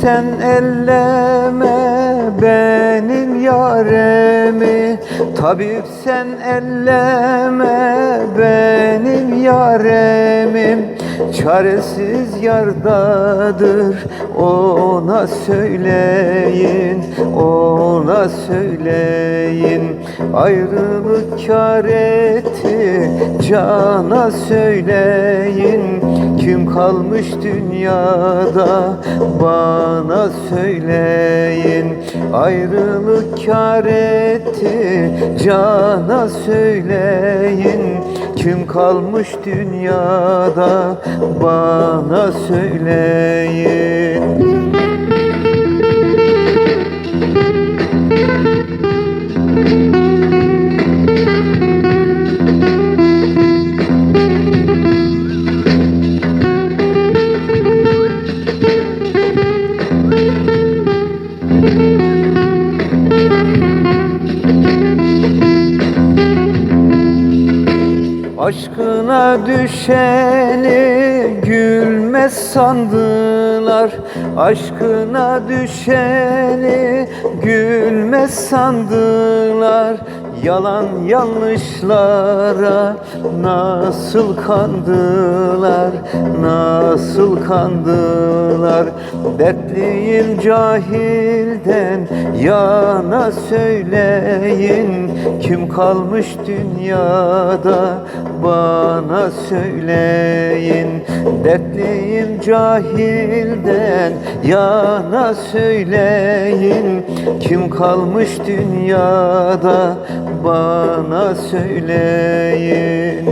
sen elleme benim yaremi. Tabip sen elleme benim yaremim Çaresiz yardadır ona söyleyin Ona söyleyin. Ayrılık etti cana söyleyin Kim kalmış dünyada bana söyleyin. Ayrılık kar etti cana söyleyin. Kim kalmış dünyada bana söyleyin Aşkına düşeni gülmez sandılar. Aşkına düşeni gülmez sandılar Yalan yanlışlara nasıl kandılar Nasıl kandılar? Dertliyim cahilden yana söyleyin. Kim kalmış dünyada bana söyleyin. Dertliyim cahilden yana söyleyin. Kim kalmış dünyada bana söyleyin.